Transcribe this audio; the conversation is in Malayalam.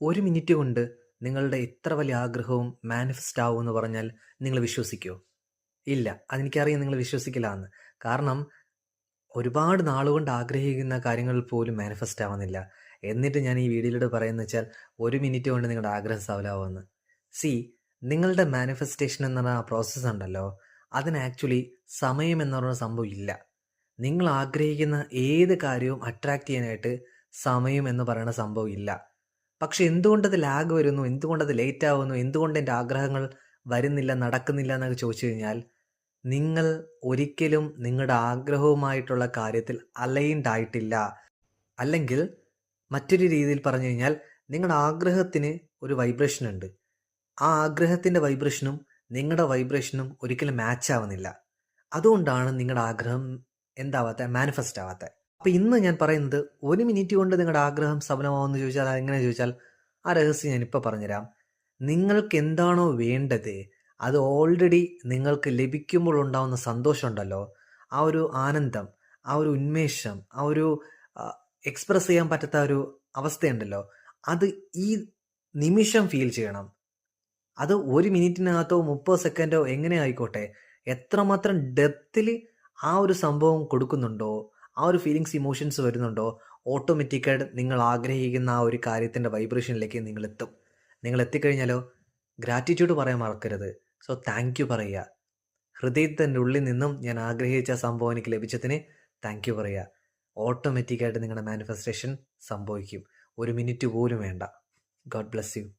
ഒരു മിനിറ്റ് കൊണ്ട് നിങ്ങളുടെ ഇത്ര വലിയ ആഗ്രഹവും മാനിഫെസ്റ്റ് ആവും എന്ന് പറഞ്ഞാൽ നിങ്ങൾ വിശ്വസിക്കുമോ ഇല്ല അതെനിക്കറിയാം നിങ്ങൾ വിശ്വസിക്കില്ല എന്ന് കാരണം ഒരുപാട് നാളുകൊണ്ട് ആഗ്രഹിക്കുന്ന കാര്യങ്ങൾ പോലും മാനിഫെസ്റ്റ് ആവുന്നില്ല. എന്നിട്ട് ഞാൻ ഈ വീഡിയോയിലൂടെ പറയുന്നത് വെച്ചാൽ ഒരു മിനിറ്റ് കൊണ്ട് നിങ്ങളുടെ ആഗ്രഹം സഫലമാവുമെന്ന് സി നിങ്ങളുടെ മാനിഫെസ്റ്റേഷൻ എന്ന് പറഞ്ഞ ആ പ്രോസസ്സ് ഉണ്ടല്ലോ അതിന് ആക്ച്വലി സമയം എന്ന് പറയുന്ന സംഭവം ഇല്ല. നിങ്ങൾ ആഗ്രഹിക്കുന്ന ഏത് കാര്യവും അട്രാക്ട് ചെയ്യാനായിട്ട് സമയം എന്ന് പറയുന്ന സംഭവം ഇല്ല. പക്ഷെ എന്തുകൊണ്ടത് ലാഗ് വരുന്നു? എന്തുകൊണ്ടത് ലേറ്റ് ആവുന്നു? എന്തുകൊണ്ട് എന്റെ ആഗ്രഹങ്ങൾ വരുന്നില്ല നടക്കുന്നില്ല എന്നൊക്കെ ചോദിച്ചു കഴിഞ്ഞാൽ നിങ്ങൾ ഒരിക്കലും നിങ്ങളുടെ ആഗ്രഹവുമായിട്ടുള്ള കാര്യത്തിൽ അലൈൻഡ് ആയിട്ടില്ല. അല്ലെങ്കിൽ മറ്റൊരു രീതിയിൽ പറഞ്ഞു കഴിഞ്ഞാൽ നിങ്ങളുടെ ആഗ്രഹത്തിന് ഒരു വൈബ്രേഷൻ ഉണ്ട്. ആ ആഗ്രഹത്തിന്റെ വൈബ്രേഷനും നിങ്ങളുടെ വൈബ്രേഷനും ഒരിക്കലും മാച്ച് ആവുന്നില്ല. അതുകൊണ്ടാണ് നിങ്ങളുടെ ആഗ്രഹം എന്താവാത്ത? മാനിഫെസ്റ്റ് ആവാത്ത. അപ്പോൾ ഇന്ന് ഞാൻ പറയുന്നത് ഒരു മിനിറ്റ് കൊണ്ട് നിങ്ങളുടെ ആഗ്രഹം സഫലമാവുമെന്ന് ചോദിച്ചാൽ അതെങ്ങനെ ചോദിച്ചാൽ ആ രഹസ്യം ഞാൻ ഇപ്പോൾ പറഞ്ഞുതരാം. നിങ്ങൾക്ക് എന്താണോ വേണ്ടത് അത് ഓൾറെഡി നിങ്ങൾക്ക് ലഭിക്കുമ്പോൾ ഉണ്ടാവുന്ന സന്തോഷമുണ്ടല്ലോ ആ ഒരു ആനന്ദം ആ ഒരു ഉന്മേഷം ആ ഒരു എക്സ്പ്രസ് ചെയ്യാൻ പറ്റാത്ത ഒരു അവസ്ഥയുണ്ടല്ലോ. അത് ഈ നിമിഷം ഫീൽ ചെയ്യണം. അത് ഒരു മിനിറ്റിനകത്തോ മുപ്പത് സെക്കൻഡോ എങ്ങനെ ആയിക്കോട്ടെ? എത്രമാത്രം ഡെപ്തിൽ ആ ഒരു സംഭവം കൊടുക്കുന്നുണ്ടോ? ആ ഒരു ഫീലിങ്സ് ഇമോഷൻസ് വരുന്നുണ്ടോ? ഓട്ടോമാറ്റിക്കായിട്ട് നിങ്ങൾ ആഗ്രഹിക്കുന്ന ആ ഒരു കാര്യത്തിന്റെ വൈബ്രേഷനിലേക്ക് നിങ്ങൾ എത്തും. നിങ്ങൾ എത്തിക്കഴിഞ്ഞാലോ? ഗ്രാറ്റിറ്റ്യൂഡ് പറയാൻ മറക്കരുത്. സോ താങ്ക് യു പറയുക. ഹൃദയത്തിന്റെ ഉള്ളിൽ നിന്നും ഞാൻ ആഗ്രഹിച്ച സംഭവം എനിക്ക് ലഭിച്ചതിന് താങ്ക് യു പറയുക. ഓട്ടോമാറ്റിക്കായിട്ട് നിങ്ങളുടെ മാനിഫെസ്റ്റേഷൻ സംഭവിക്കും. ഒരു മിനിറ്റ് പോലും വേണ്ട. God bless you